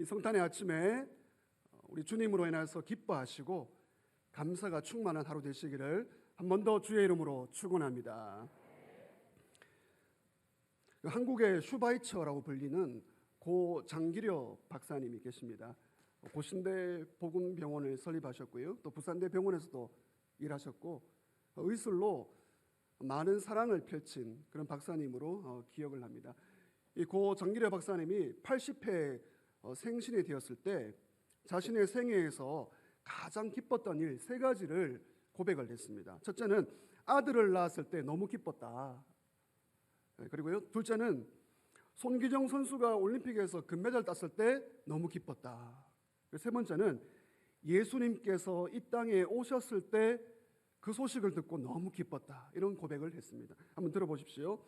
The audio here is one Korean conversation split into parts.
이 성탄의 아침에 우리 주님으로 인해서 기뻐하시고 감사가 충만한 하루 되시기를 한 번 더 주의 이름으로 축원합니다. 그 한국의 슈바이처라고 불리는 고 장기려 박사님이 계십니다. 고신대 복음병원을 설립하셨고요. 또 부산대 병원에서도 일하셨고 의술로 많은 사랑을 펼친 그런 박사님으로 어, 기억을 합니다. 이 고 장기려 박사님이 80회 어, 생신이 되었을 때 자신의 생애에서 가장 기뻤던 일 세 가지를 고백을 했습니다. 첫째는 아들을 낳았을 때 너무 기뻤다. 네, 그리고요. 둘째는 손기정 선수가 올림픽에서 금메달 땄을 때 너무 기뻤다. 세 번째는 예수님께서 이 땅에 오셨을 때 그 소식을 듣고 너무 기뻤다. 이런 고백을 했습니다. 한번 들어보십시오.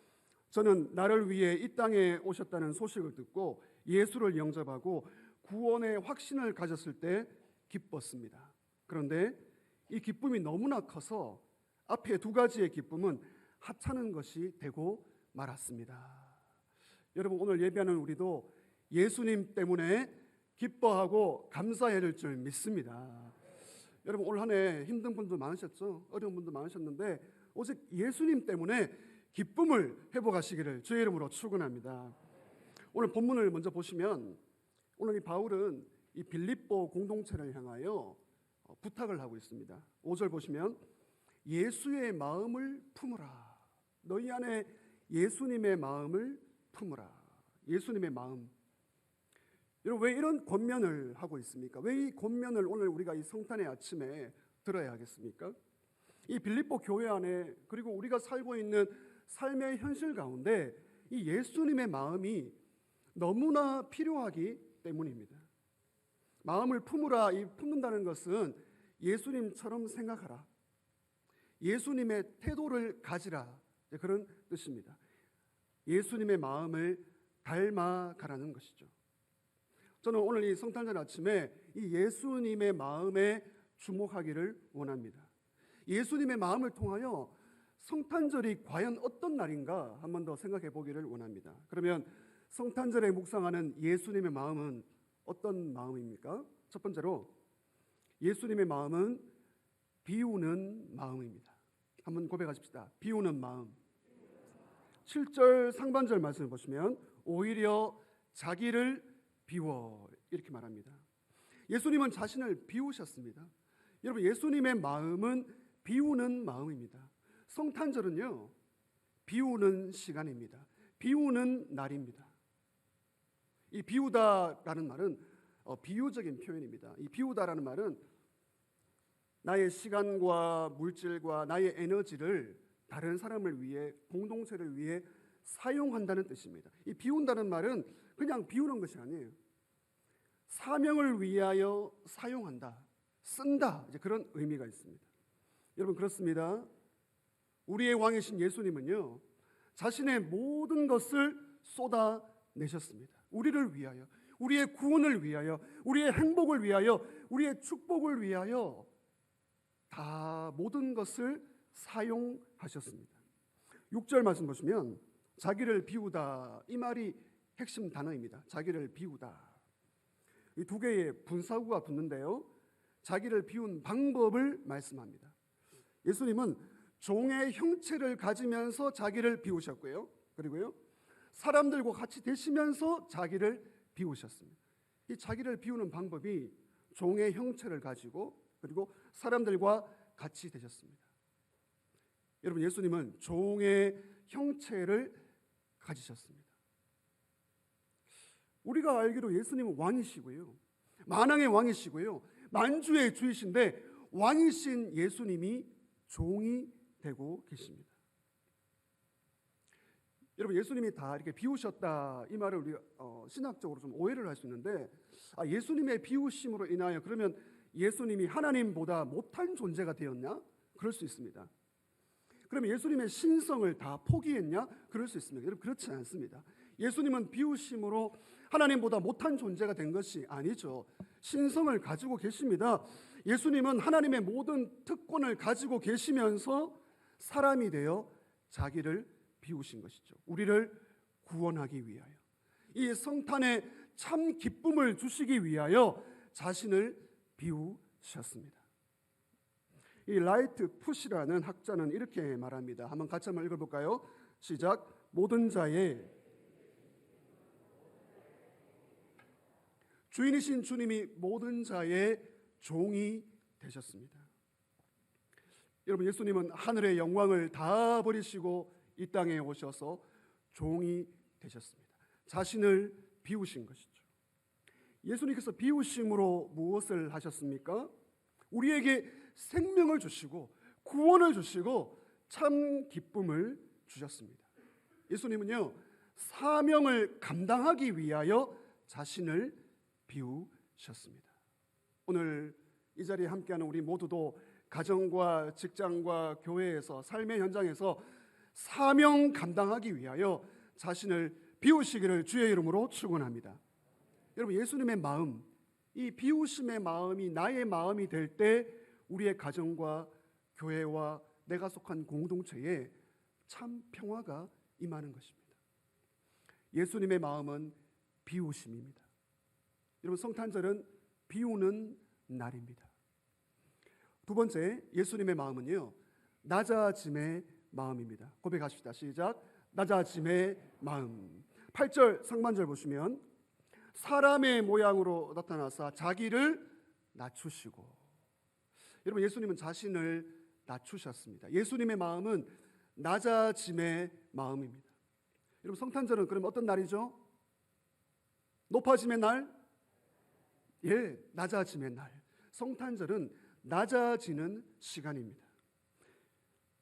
저는 나를 위해 이 땅에 오셨다는 소식을 듣고 예수를 영접하고 구원의 확신을 가졌을 때 기뻤습니다. 그런데 이 기쁨이 너무나 커서 앞에 두 가지의 기쁨은 하찮은 것이 되고 말았습니다. 여러분 오늘 예배하는 우리도 예수님 때문에 기뻐하고 감사해야 될 줄 믿습니다. 여러분 올 한 해 힘든 분도 많으셨죠? 어려운 분도 많으셨는데 오직 예수님 때문에 기쁨을 회복하시기를 주의 이름으로 축원합니다. 오늘 본문을 먼저 보시면 오늘 이 바울은 이 빌립보 공동체를 향하여 어, 부탁을 하고 있습니다. 5절 보시면 예수의 마음을 품으라. 너희 안에 예수님의 마음을 품으라. 예수님의 마음. 여러분 왜 이런 권면을 하고 있습니까? 왜 이 권면을 오늘 우리가 이 성탄의 아침에 들어야 하겠습니까? 이 빌립보 교회 안에 그리고 우리가 살고 있는 삶의 현실 가운데 이 예수님의 마음이 너무나 필요하기 때문입니다. 마음을 품으라 이 품는다는 것은 예수님처럼 생각하라. 예수님의 태도를 가지라. 그런 뜻입니다. 예수님의 마음을 닮아가라는 것이죠. 저는 오늘 이 성탄절 아침에 이 예수님의 마음에 주목하기를 원합니다. 예수님의 마음을 통하여 성탄절이 과연 어떤 날인가 한 번 더 생각해 보기를 원합니다. 그러면 성탄절에 묵상하는 예수님의 마음은 어떤 마음입니까? 첫 번째로 예수님의 마음은 비우는 마음입니다. 한번 고백하십시다. 비우는 마음. 7절 상반절 말씀을 보시면 오히려 자기를 비워 이렇게 말합니다. 예수님은 자신을 비우셨습니다. 여러분 예수님의 마음은 비우는 마음입니다. 성탄절은요 비우는 시간입니다. 비우는 날입니다. 이 비우다라는 말은 어, 비유적인 표현입니다. 이 비우다라는 말은 나의 시간과 물질과 나의 에너지를 다른 사람을 위해 공동체를 위해 사용한다는 뜻입니다. 이 비운다는 말은 그냥 비우는 것이 아니에요. 사명을 위하여 사용한다, 쓴다 이제 그런 의미가 있습니다. 여러분 그렇습니다. 우리의 왕이신 예수님은요 자신의 모든 것을 쏟아내셨습니다. 우리를 위하여, 우리의 구원을 위하여, 우리의 행복을 위하여, 우리의 축복을 위하여 다 모든 것을 사용하셨습니다. 6절 말씀 보시면 자기를 비우다 이 말이 핵심 단어입니다. 자기를 비우다. 이 두 개의 분사구가 붙는데요. 자기를 비운 방법을 말씀합니다. 예수님은 종의 형체를 가지면서 자기를 비우셨고요. 그리고요. 사람들과 같이 되시면서 자기를 비우셨습니다. 이 자기를 비우는 방법이 종의 형체를 가지고 그리고 사람들과 같이 되셨습니다. 여러분 예수님은 종의 형체를 가지셨습니다. 우리가 알기로 예수님은 왕이시고요. 만왕의 왕이시고요. 만주의 주이신데 왕이신 예수님이 종이 되고 계십니다. 여러분 예수님이 다 이렇게 비우셨다 이 말을 우리 어, 신학적으로 좀 오해를 할 수 있는데 아, 예수님의 비우심으로 인하여 그러면 예수님이 하나님보다 못한 존재가 되었냐? 그럴 수 있습니다. 그러면 예수님의 신성을 다 포기했냐? 그럴 수 있습니다. 여러분 그렇지 않습니다. 예수님은 비우심으로 하나님보다 못한 존재가 된 것이 아니죠. 신성을 가지고 계십니다. 예수님은 하나님의 모든 특권을 가지고 계시면서 사람이 되어 자기를 비우신 것이죠. 우리를 구원하기 위하여. 이 성탄의 참 기쁨을 주시기 위하여 자신을 비우셨습니다. 이 라이트 푸시라는 학자는 이렇게 말합니다. 한번 같이 한번 읽어볼까요? 시작. 모든 자의 주인이신 주님이 모든 자의 종이 되셨습니다. 여러분 예수님은 하늘의 영광을 다 버리시고 이 땅에 오셔서 종이 되셨습니다. 자신을 비우신 것이죠. 예수님께서 비우심으로 무엇을 하셨습니까? 우리에게 생명을 주시고 구원을 주시고 참 기쁨을 주셨습니다. 예수님은요 사명을 감당하기 위하여 자신을 비우셨습니다. 오늘 이 자리에 함께하는 우리 모두도 가정과 직장과 교회에서 삶의 현장에서 사명 감당하기 위하여 자신을 비우시기를 주의 이름으로 축원합니다. 여러분 예수님의 마음, 이 비우심의 마음이 나의 마음이 될 때 우리의 가정과 교회와 내가 속한 공동체에 참 평화가 임하는 것입니다. 예수님의 마음은 비우심입니다. 여러분 성탄절은 비우는 날입니다. 두 번째 예수님의 마음은요 낮아짐의 마음입니다. 고백하십시다. 시작. 낮아짐의 마음. 8절 상반절 보시면 사람의 모양으로 나타나사 자기를 낮추시고 여러분 예수님은 자신을 낮추셨습니다. 예수님의 마음은 낮아짐의 마음입니다. 여러분 성탄절은 그럼 어떤 날이죠? 높아짐의 날? 예, 낮아짐의 날. 성탄절은 낮아지는 시간입니다.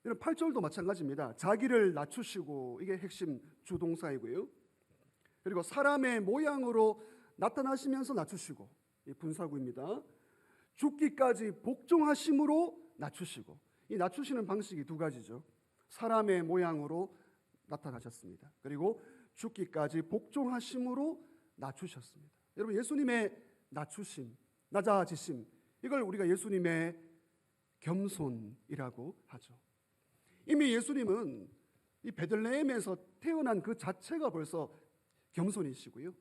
이런 8절도 마찬가지입니다. 자기를 낮추시고 이게 핵심 주동사이고요. 그리고 사람의 모양으로 나타나시면서 낮추시고 이 분사구입니다. 죽기까지 복종하심으로 낮추시고 이 낮추시는 방식이 두 가지죠. 사람의 모양으로 나타나셨습니다. 그리고 죽기까지 복종하심으로 낮추셨습니다. 여러분 예수님의 낮추심, 낮아지심 이걸 우리가 예수님의 겸손이라고 하죠. 이미 예수님은 이 베들레헴에서 태어난 그 자체가 벌써 겸손이시고요.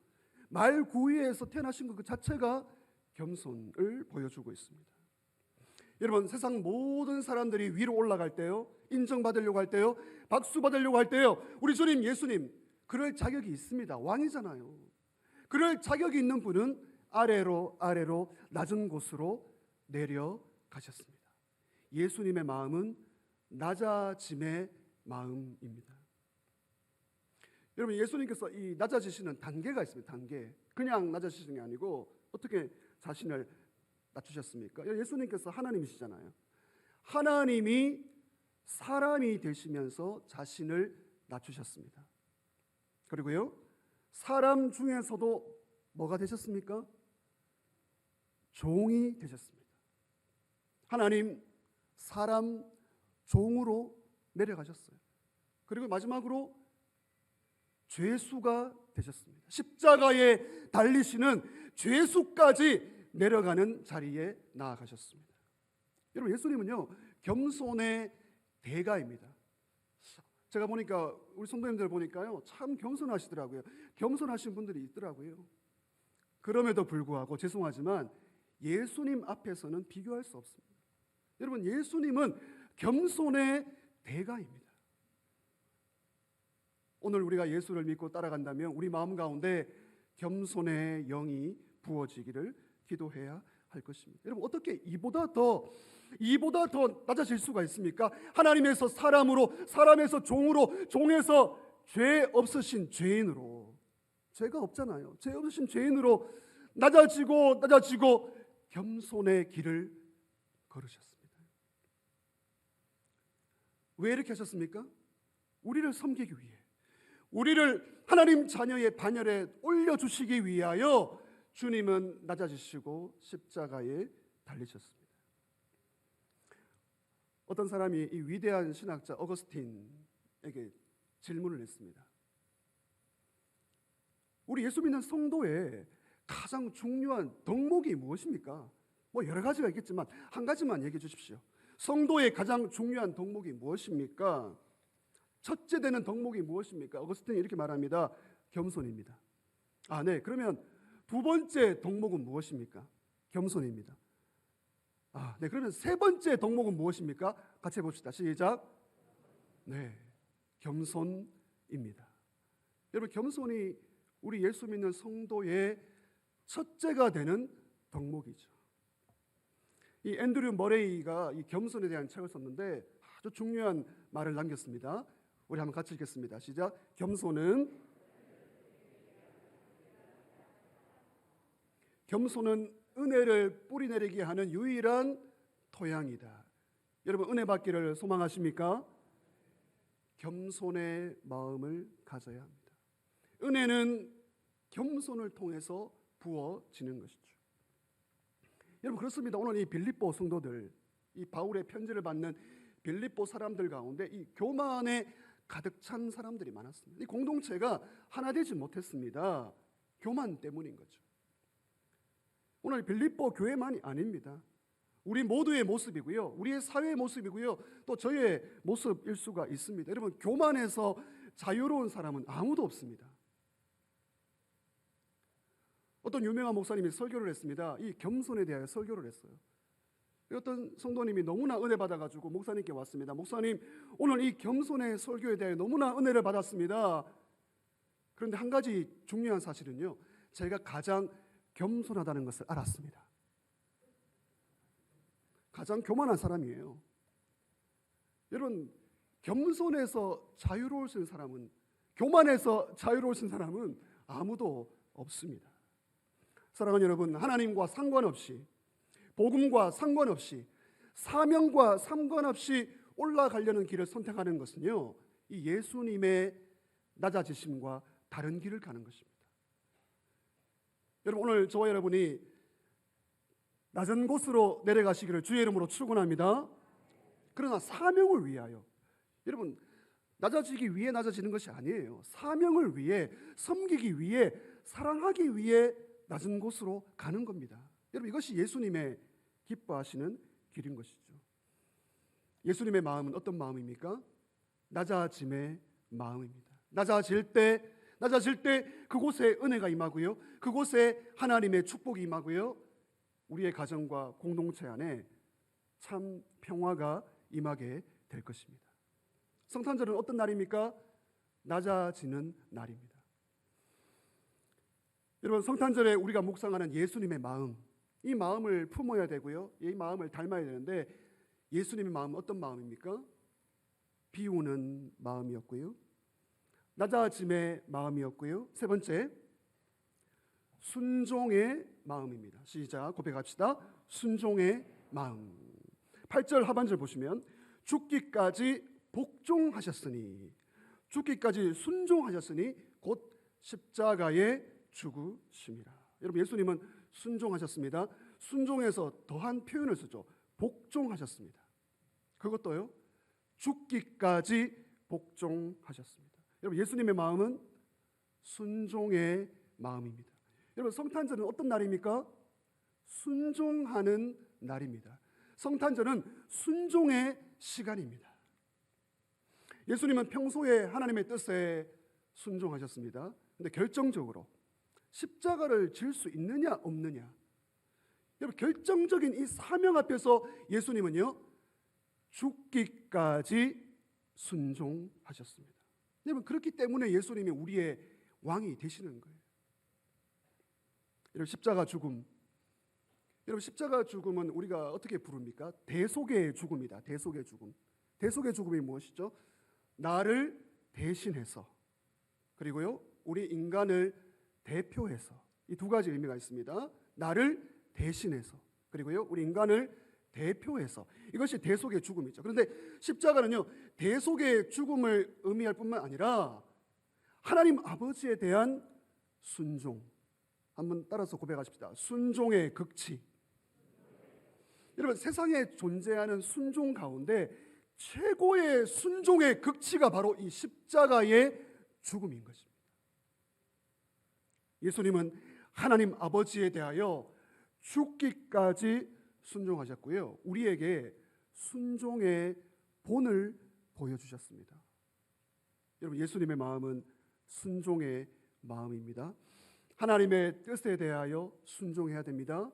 말 구이에서 태어나신 것그 자체가 겸손을 보여주고 있습니다. 여러분 세상 모든 사람들이 위로 올라갈 때요, 인정받으려고 할 때요, 박수 받으려고 할 때요, 우리 주님 예수님 그럴 자격이 있습니다. 왕이잖아요. 그럴 자격이 있는 분은 아래로 아래로 낮은 곳으로 내려가셨습니다. 예수님의 마음은 낮아짐의 마음입니다. 여러분 예수님께서 이 낮아지시는 단계가 있습니다. 단계. 그냥 낮아지시는 게 아니고 어떻게 자신을 낮추셨습니까? 예수님께서 하나님이시잖아요. 하나님이 사람이 되시면서 자신을 낮추셨습니다. 그리고요. 사람 중에서도 뭐가 되셨습니까? 종이 되셨습니다. 하나님 사람 종으로 내려가셨어요. 그리고 마지막으로 죄수가 되셨습니다. 십자가에 달리시는 죄수까지 내려가는 자리에 나아가셨습니다. 여러분 예수님은요 겸손의 대가입니다. 제가 보니까 우리 성도님들 보니까요 참 겸손하시더라고요. 겸손하신 분들이 있더라고요. 그럼에도 불구하고 죄송하지만 예수님 앞에서는 비교할 수 없습니다. 여러분 예수님은 겸손의 대가입니다. 오늘 우리가 예수를 믿고 따라간다면 우리 마음 가운데 겸손의 영이 부어지기를 기도해야 할 것입니다. 여러분 어떻게 이보다 더 이보다 더 낮아질 수가 있습니까? 하나님에서 사람으로 사람에서 종으로 종에서 죄 없으신 죄인으로 죄가 없잖아요. 죄 없으신 죄인으로 낮아지고 낮아지고 겸손의 길을 걸으셨습니다. 왜 이렇게 하셨습니까? 우리를 섬기기 위해, 우리를 하나님 자녀의 반열에 올려주시기 위하여 주님은 낮아지시고 십자가에 달리셨습니다. 어떤 사람이 이 위대한 신학자 어거스틴에게 질문을 했습니다. 우리 예수 믿는 성도의 가장 중요한 덕목이 무엇입니까? 뭐 여러 가지가 있겠지만 한 가지만 얘기해 주십시오. 성도의 가장 중요한 덕목이 무엇입니까? 첫째 되는 덕목이 무엇입니까? 어거스틴이 이렇게 말합니다. 겸손입니다. 아, 네. 그러면 두 번째 덕목은 무엇입니까? 겸손입니다. 아, 네. 그러면 세 번째 덕목은 무엇입니까? 같이 해봅시다. 시작. 네. 겸손입니다. 여러분, 겸손이 우리 예수 믿는 성도의 첫째가 되는 덕목이죠. 이 앤드류 머레이가 이 겸손에 대한 책을 썼는데 아주 중요한 말을 남겼습니다. 우리 한번 같이 읽겠습니다. 시작. 겸손은 겸손은 은혜를 뿌리내리게 하는 유일한 토양이다. 여러분 은혜 받기를 소망하십니까? 겸손의 마음을 가져야 합니다. 은혜는 겸손을 통해서 부어지는 것이죠. 여러분 그렇습니다. 오늘 이 빌립보 성도들, 이 바울의 편지를 받는 빌립보 사람들 가운데 이 교만에 가득 찬 사람들이 많았습니다. 이 공동체가 하나 되지 못했습니다. 교만 때문인 거죠. 오늘 빌립보 교회만이 아닙니다. 우리 모두의 모습이고요. 우리의 사회의 모습이고요. 또 저의 모습일 수가 있습니다. 여러분, 교만에서 자유로운 사람은 아무도 없습니다. 어떤 유명한 목사님이 설교를 했습니다. 이 겸손에 대하여 설교를 했어요. 어떤 성도님이 너무나 은혜 받아가지고 목사님께 왔습니다. 목사님, 오늘 이 겸손의 설교에 대해 너무나 은혜를 받았습니다. 그런데 한 가지 중요한 사실은요. 제가 가장 겸손하다는 것을 알았습니다. 가장 교만한 사람이에요. 여러분, 겸손해서 자유로울 수 사람은, 교만해서 자유로울 수 사람은 아무도 없습니다. 사랑하는 여러분, 하나님과 상관없이, 복음과 상관없이, 사명과 상관없이 올라가려는 길을 선택하는 것은요, 이 예수님의 낮아지심과 다른 길을 가는 것입니다. 여러분, 오늘 저와 여러분이 낮은 곳으로 내려가시기를 주의 이름으로 축원합니다. 그러나 사명을 위하여 여러분 낮아지기 위해 낮아지는 것이 아니에요. 사명을 위해 섬기기 위해 사랑하기 위해 낮은 곳으로 가는 겁니다. 여러분 이것이 예수님의 기뻐하시는 길인 것이죠. 예수님의 마음은 어떤 마음입니까? 낮아짐의 마음입니다. 낮아질 때 낮아질 때 그곳에 은혜가 임하고요. 그곳에 하나님의 축복이 임하고요. 우리의 가정과 공동체 안에 참 평화가 임하게 될 것입니다. 성탄절은 어떤 날입니까? 낮아지는 날입니다. 여러분 성탄절에 우리가 묵상하는 예수님의 마음, 이 마음을 품어야 되고요. 이 마음을 닮아야 되는데 예수님의 마음은 어떤 마음입니까? 비우는 마음이었고요. 낮아짐의 마음이었고요. 세 번째, 순종의 마음입니다. 시작 고백합시다. 순종의 마음. 8절 하반절 보시면 죽기까지 복종하셨으니 죽기까지 순종하셨으니 곧 십자가에 죽으심이라. 여러분 예수님은 순종하셨습니다. 순종해서 더한 표현을 쓰죠. 복종하셨습니다. 그것도요. 죽기까지 복종하셨습니다. 여러분 예수님의 마음은 순종의 마음입니다. 여러분 성탄절은 어떤 날입니까? 순종하는 날입니다. 성탄절은 순종의 시간입니다. 예수님은 평소에 하나님의 뜻에 순종하셨습니다. 근데 결정적으로 십자가를 질 수 있느냐 없느냐. 여러분 결정적인 이 사명 앞에서 예수님은요 죽기까지 순종하셨습니다. 여러분 그렇기 때문에 예수님이 우리의 왕이 되시는 거예요. 여러분 십자가 죽음. 여러분 십자가 죽음은 우리가 어떻게 부릅니까? 대속의 죽음이다. 대속의 죽음. 대속의 죽음이 무엇이죠? 나를 대신해서 그리고요 우리 인간을 대표해서 이 두 가지 의미가 있습니다. 나를 대신해서 그리고요 우리 인간을 대표해서 이것이 대속의 죽음이죠. 그런데 십자가는요 대속의 죽음을 의미할 뿐만 아니라 하나님 아버지에 대한 순종. 한번 따라서 고백하십시다. 순종의 극치. 여러분 세상에 존재하는 순종 가운데 최고의 순종의 극치가 바로 이 십자가의 죽음인 것입니다. 예수님은 하나님 아버지에 대하여 죽기까지 순종하셨고요. 우리에게 순종의 본을 보여주셨습니다. 여러분 예수님의 마음은 순종의 마음입니다. 하나님의 뜻에 대하여 순종해야 됩니다.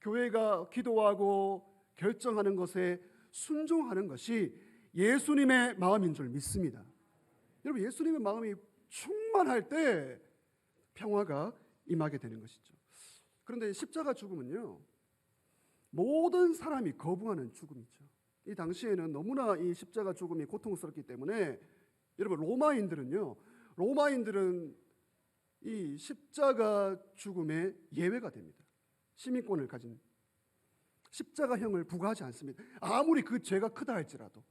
교회가 기도하고 결정하는 것에 순종하는 것이 예수님의 마음인 줄 믿습니다. 여러분 예수님의 마음이 충만할 때 평화가 임하게 되는 것이죠. 그런데 십자가 죽음은요. 모든 사람이 거부하는 죽음이죠. 이 당시에는 너무나 이 십자가 죽음이 고통스럽기 때문에 여러분 로마인들은요. 로마인들은 이 십자가 죽음의 예외가 됩니다. 시민권을 가진 십자가형을 부과하지 않습니다. 아무리 그 죄가 크다 할지라도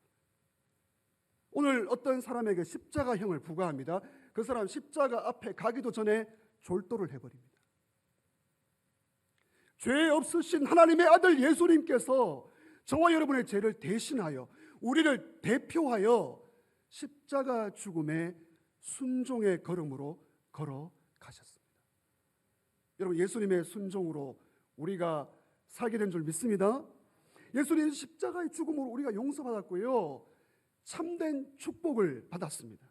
오늘 어떤 사람에게 십자가형을 부과합니다. 그 사람 십자가 앞에 가기도 전에 졸도를 해버립니다. 죄 없으신 하나님의 아들 예수님께서 저와 여러분의 죄를 대신하여 우리를 대표하여 십자가 죽음의 순종의 걸음으로 걸어 가셨습니다. 여러분 예수님의 순종으로 우리가 살게 된 줄 믿습니다. 예수님 십자가의 죽음으로 우리가 용서받았고요. 참된 축복을 받았습니다.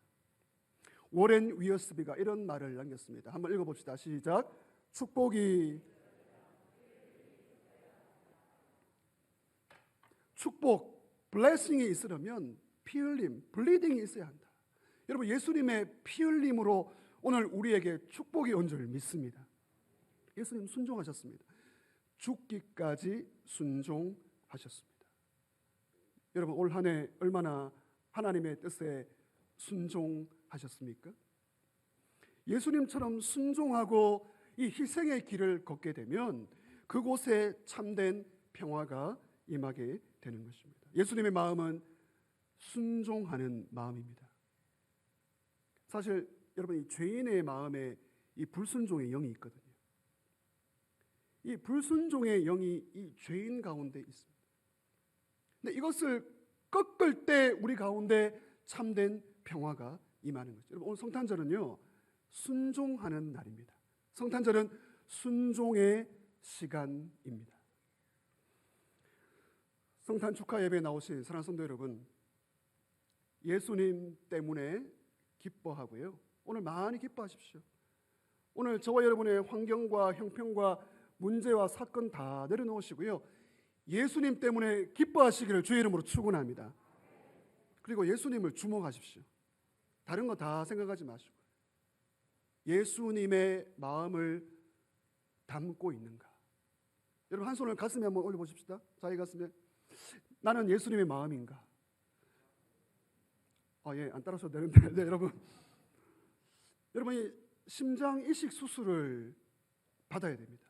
워렌 위어스비가 이런 말을 남겼습니다. 한번 읽어봅시다. 시작. 축복이 축복, 블레싱이 있으려면 피 흘림, 블리딩이 있어야 한다. 여러분 예수님의 피 흘림으로 오늘 우리에게 축복이 온 줄 믿습니다. 예수님 순종하셨습니다. 죽기까지 순종하셨습니다. 여러분 올 한 해 얼마나 하나님의 뜻에 순종 하셨습니까? 예수님처럼 순종하고 이 희생의 길을 걷게 되면 그곳에 참된 평화가 임하게 되는 것입니다. 예수님의 마음은 순종하는 마음입니다. 사실 여러분 이 죄인의 마음에 이 불순종의 영이 있거든요. 이 불순종의 영이 이 죄인 가운데 있습니다. 근데 이것을 꺾을 때 우리 가운데 참된 평화가 임하는 거죠. 여러분 오늘 성탄절은요 순종하는 날입니다. 성탄절은 순종의 시간입니다. 성탄 축하 예배에 나오신 사랑하는 성도 여러분, 예수님 때문에 기뻐하고요. 오늘 많이 기뻐하십시오. 오늘 저와 여러분의 환경과 형편과 문제와 사건 다 내려놓으시고요. 예수님 때문에 기뻐하시기를 주의 이름으로 축원합니다. 그리고 예수님을 주목하십시오. 다른 거 다 생각하지 마시고 예수님의 마음을 담고 있는가? 여러분 한 손을 가슴에 한번 올려 보십시다. 자기 가슴에 나는 예수님의 마음인가? 아, 예, 안 따라서 되는데, 네, 여러분. 여러분이 심장 이식 수술을 받아야 됩니다.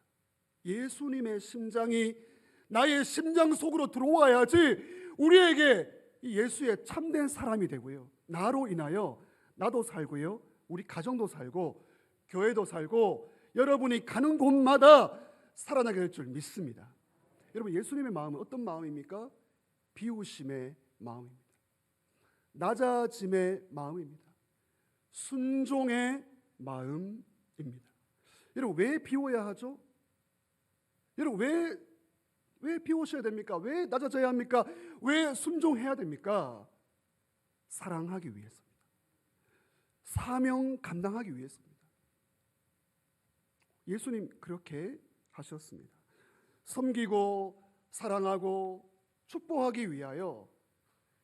예수님의 심장이 나의 심장 속으로 들어와야지 우리에게 이 예수의 참된 사람이 되고요. 나로 인하여 나도 살고요. 우리 가정도 살고 교회도 살고 여러분이 가는 곳마다 살아나게 될 줄 믿습니다. 여러분 예수님의 마음은 어떤 마음입니까? 비우심의 마음입니다. 낮아짐의 마음입니다. 순종의 마음입니다. 여러분 왜 비워야 하죠? 여러분 왜, 왜 비우셔야 됩니까? 왜 낮아져야 합니까? 왜 순종해야 됩니까? 사랑하기 위해서입니다. 사명 감당하기 위해서입니다. 예수님 그렇게 하셨습니다. 섬기고 사랑하고 축복하기 위하여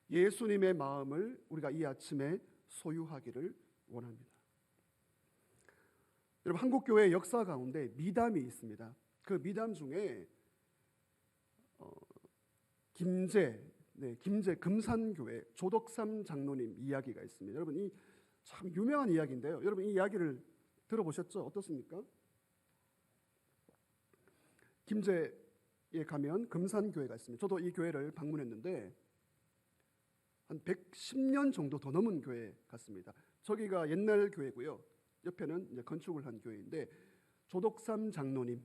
예수님의 마음을 우리가 이 아침에 소유하기를 원합니다. 여러분 한국 교회 역사 가운데 미담이 있습니다. 그 미담 중에 어, 김제, 네, 김제 금산교회 조덕삼 장로님 이야기가 있습니다. 여러분 이 참 유명한 이야기인데요. 여러분 이 이야기를 들어보셨죠? 어떻습니까? 김제에 가면 금산교회가 있습니다. 저도 이 교회를 방문했는데 한 110년 정도 더 넘은 교회 같습니다. 저기가 옛날 교회고요. 옆에는 이제 건축을 한 교회인데 조덕삼 장로님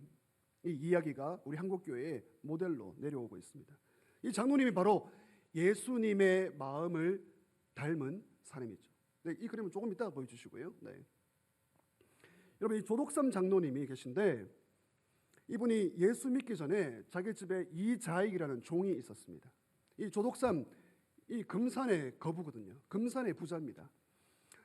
이 이야기가 우리 한국 교회의 모델로 내려오고 있습니다. 이 장로님이 바로 예수님의 마음을 닮은 사람이죠. 네, 이 그림은 조금 이따 보여주시고요. 네. 여러분 이 조덕삼 장로님이 계신데 이분이 예수 믿기 전에 자기 집에 이자익이라는 종이 있었습니다. 이 조덕삼 이 금산의 거부거든요. 금산의 부자입니다.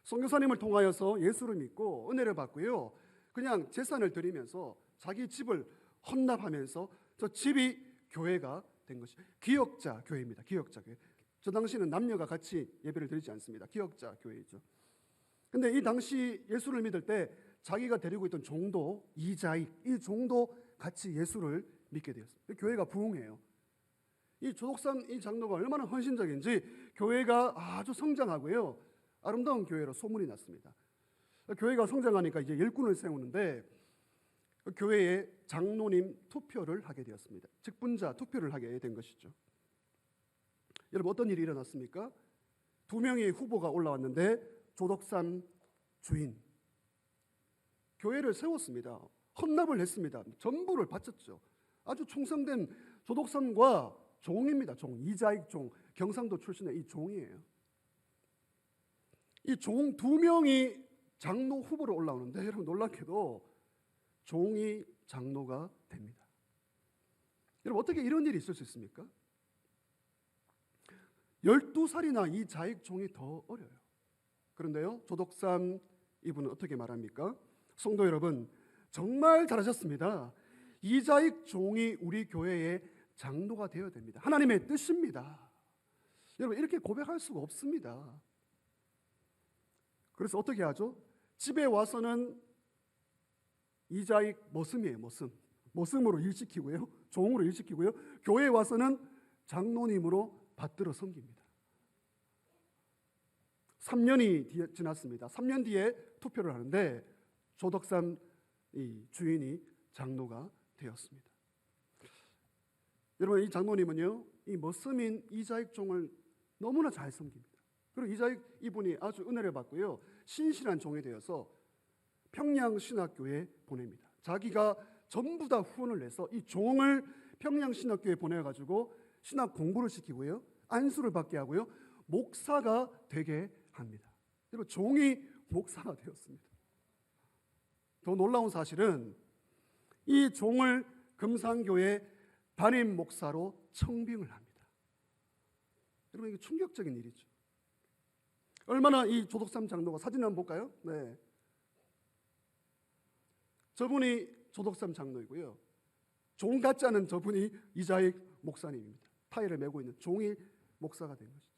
선교사님을 통하여서 예수를 믿고 은혜를 받고요. 그냥 재산을 드리면서 자기 집을 헌납하면서 저 집이 교회가 된 것이 기역자 교회입니다. 기역자 교회. 저 당시는 남녀가 같이 예배를 드리지 않습니다. 기역자 교회이죠. 근데 이 당시 예수를 믿을 때 자기가 데리고 있던 종도 이자익 이 종도 같이 예수를 믿게 되었습니다. 교회가 부흥해요. 이 조독산 이 장로가 얼마나 헌신적인지 교회가 아주 성장하고요. 아름다운 교회로 소문이 났습니다. 교회가 성장하니까 이제 일꾼을 세우는데 교회에 장로님 투표를 하게 되었습니다. 직분자 투표를 하게 된 것이죠. 여러분 어떤 일이 일어났습니까? 두 명의 후보가 올라왔는데 조덕산 주인 교회를 세웠습니다. 헌납을 했습니다. 전부를 바쳤죠. 아주 충성된 조덕산과 종입니다. 종 이자익 종 경상도 출신의 이 종이에요. 이 종 두 명이 장로 후보로 올라오는데 여러분 놀랍게도 종이 장로가 됩니다. 여러분 어떻게 이런 일이 있을 수 있습니까? 12살이나 이 자익 종이 더 어려요. 그런데요. 조덕삼 이분은 어떻게 말합니까? 성도 여러분, 정말 잘하셨습니다. 이자익 종이 우리 교회의 장로가 되어야 됩니다. 하나님의 뜻입니다. 여러분 이렇게 고백할 수가 없습니다. 그래서 어떻게 하죠? 집에 와서는 이자익 머슴이에요, 머슴. 머슴으로 일시키고요. 종으로 일시키고요. 교회에 와서는 장로님으로 받들어 섬깁니다. 3년이 지났습니다. 3년 뒤에 투표를 하는데 조덕삼 이 주인이 장로가 되었습니다. 여러분 이 장로님은요 이 머슴인 이자익 종을 너무나 잘 섬깁니다. 그리고 이자익 이분이 아주 은혜를 받고요 신실한 종이 되어서 평양 신학교에 보냅니다. 자기가 전부 다 후원을 내서 이 종을 평양 신학교에 보내가지고 신학 공부를 시키고요 안수를 받게 하고요 목사가 되게 합니다. 여러분 종이 목사가 되었습니다. 더 놀라운 사실은 이 종을 금산교회 담임 목사로 청빙을 합니다. 여러분 이게 충격적인 일이죠. 얼마나 이 조덕삼 장로가 사진 한번 볼까요? 네. 저분이 조덕삼 장로이고요. 종 같지 않은 저분이 이자익 목사님입니다. 타이를 메고 있는 종이 목사가 된 것이죠.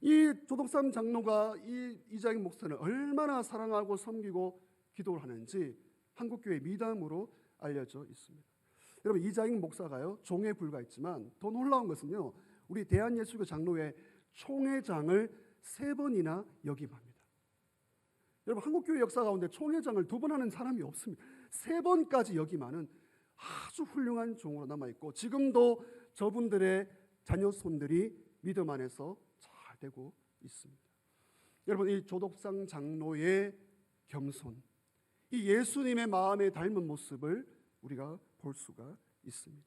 이 조덕삼 장로가 이 이자익 목사를 얼마나 사랑하고 섬기고 기도를 하는지 한국교회 미담으로 알려져 있습니다. 여러분 이자익 목사가요 종에 불과했지만 더 놀라운 것은요 우리 대한예수교 장로회 총회장을 세 번이나 역임합니다. 여러분 한국교회 역사 가운데 총회장을 두 번 하는 사람이 없습니다. 세 번까지 역임하는 아주 훌륭한 종으로 남아 있고 지금도 저분들의 자녀 손들이 믿음 안에서 잘 되고 있습니다. 여러분 이 조덕상 장로의 겸손, 이 예수님의 마음에 닮은 모습을 우리가 볼 수가 있습니다.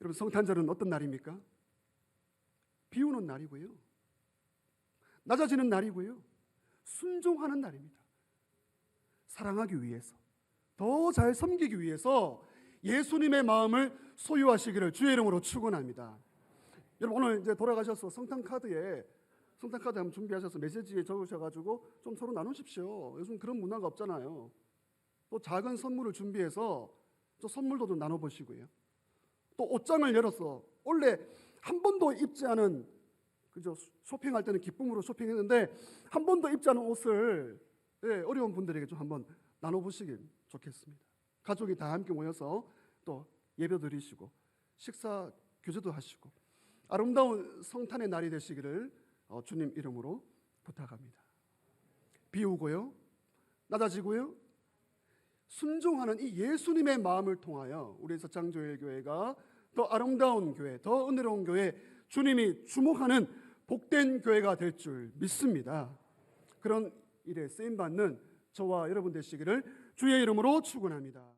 여러분 성탄절은 어떤 날입니까? 비우는 날이고요. 낮아지는 날이고요. 순종하는 날입니다. 사랑하기 위해서 더 잘 섬기기 위해서 예수님의 마음을 소유하시기를 주의 이름으로 축원합니다. 여러분 오늘 이제 돌아가셔서 성탄 카드에 성탄 카드 한번 준비하셔서 메시지에 적으셔가지고 좀 서로 나누십시오. 요즘 그런 문화가 없잖아요. 또 작은 선물을 준비해서 또 선물도 좀 나눠보시고요. 또 옷장을 열어서 원래 한 번도 입지 않은 그죠 쇼핑할 때는 기쁨으로 쇼핑했는데 한 번도 입지 않은 옷을 예, 어려운 분들에게 좀 한번 나눠보시길 좋겠습니다. 가족이 다 함께 모여서 또 예배 드리시고 식사 교제도 하시고 아름다운 성탄의 날이 되시기를 어, 주님 이름으로 부탁합니다. 비우고요, 낮아지고요, 순종하는 이 예수님의 마음을 통하여 우리 서창조일 교회가 더 아름다운 교회, 더 은혜로운 교회, 주님이 주목하는 복된 교회가 될 줄 믿습니다. 그런 일에 쓰임 받는 저와 여러분 되시기를 주의 이름으로 축원합니다.